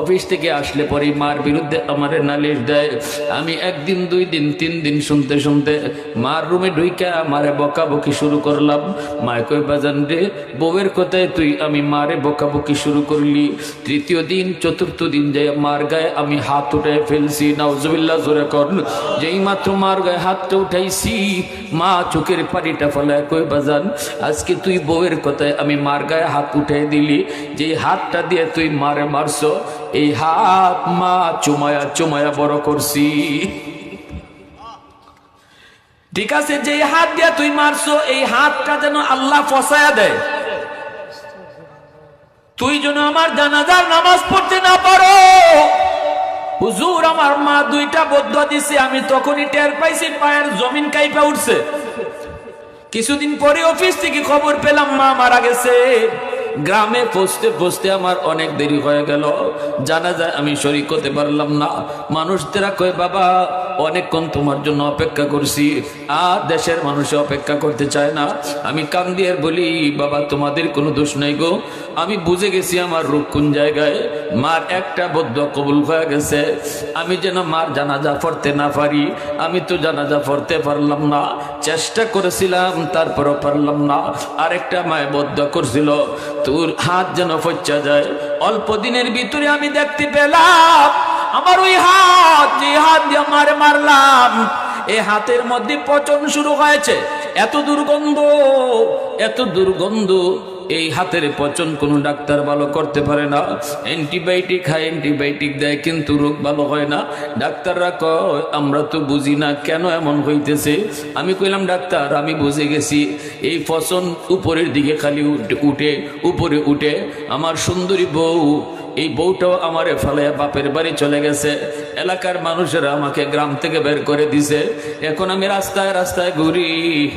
Office থেকে আসলে পরে মার বিরুদ্ধে আমার নালিশ দেয়। আমি একদিন, দুই দিন, তিন দিন শুনতে শুনতে মার রুমে ঢুইকা মারে বকাবকি শুরু করলাম। মায় কই বাজান রে, বউয়ের কথায় তুই আমি মারে বকাবকি শুরু করলি। তৃতীয় দিন, চতুর্থ দিন যাই মার গায়ে আমি হাত উঠে ফেলছি। নাউজুবিল্লাহ, জোরে কর। যেই মাত্র মার গায়ে হাতটা উঠাইছি, মা চোখের পানিটা ফলায় কই বাজান, আজকে তুই বউয়ের কথায় আমি মার গায়ে হাত উঠে দিলি। যেই হাতটা দিয়ে তুই মারে মারছো এই হাত, মা, চুমায়া চুমায়া বড় করছি। ঠিক আছে যে হাত দিয়া তুই মারছো, এই হাতটা যেন আল্লাহ ফসায়া দেয়। তুই যেন আমার জানাজার নামাজ পড়তে না পারো। হুজুর, আমার মা দুইটা বদ্ধ দিছে, আমি তখনই টের পাইছি, পায়ের জমিন কাইপা উঠছে। কিছুদিন পরে অফিস থেকে খবর পেলাম, মা মারা গেছে। গ্রামে পৌঁছতে পৌঁছতে আমার অনেক দেরি হয়ে গেল। জানা যায় আমি শরিক হতে পারলাম না। মানুষ তেরা কয়, বাবা, অনেকক্ষণ তোমার জন্য অপেক্ষা করছি। আর দেশের মানুষ অপেক্ষা করতে চায় না। আমি কান দিয়ে বলি, বাবা, তোমাদের কোনো দোষ নাই গো। আমি বুঝে গেছি আমার রূপ কোন জায়গায়। মার একটা বদ্ধ কবুল হয়ে গেছে। আমি যেন মার জানাজা পড়তে না পারি। আমি তো জানাজা পড়তে পারলাম না। চেষ্টা করেছিলাম, তারপরও পারলাম না। আরেকটা মায় বদ্ধ করছিল। তোর হাত যেন ফচ্চা যায়। অল্প দিনের ভিতরে আমি দেখতে পেলাম, আমার ওই হাত, যে হাত দিয়ে মারে মারলাম, এ হাতের মধ্যে পচন শুরু হয়েছে। এত দুর্গন্ধ এত দুর্গন্ধ। এই হাতের পচন কোনো ডাক্তার ভালো করতে পারে না। অ্যান্টিবায়োটিক খায় অ্যান্টিবায়োটিক দেয়, কিন্তু রোগ ভালো হয় না। ডাক্তাররা কয়, আমরা তো বুঝি না কেন এমন হইতেছে? আমি কইলাম, ডাক্তার, আমি বুঝে গেছি। এই পচন উপরের দিকে খালি উঠে- উপরে উঠে। আমার সুন্দরী বউ, এই বউটাও আমারে ফেলে বাপের বাড়ি চলে গেছে। এলাকার মানুষেরা আমাকে গ্রাম থেকে বের করে দিছে। এখন আমি রাস্তায় রাস্তায় ঘুরি।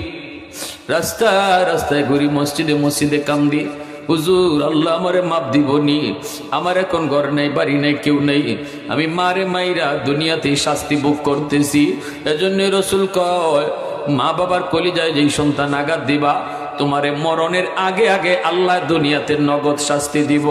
রাস্তায় রাস্তায় ঘুরি, মসজিদে মসজিদে কান্দি হুজুর, আল্লাহ আমারে মাপ দিবনি। আমার এখন ঘর নেই, বাড়ি নেই, কেউ নেই। আমি মারে মাইরা দুনিয়াতেই শাস্তি ভোগ করতেছি। এজন্য রসুল কয়, মা বাবার কলিজায় যেই সন্তান আঘাত দিবা, তোমারে মরণের আগে আগে আল্লাহ দুনিয়াতে নগদ শাস্তি দিব।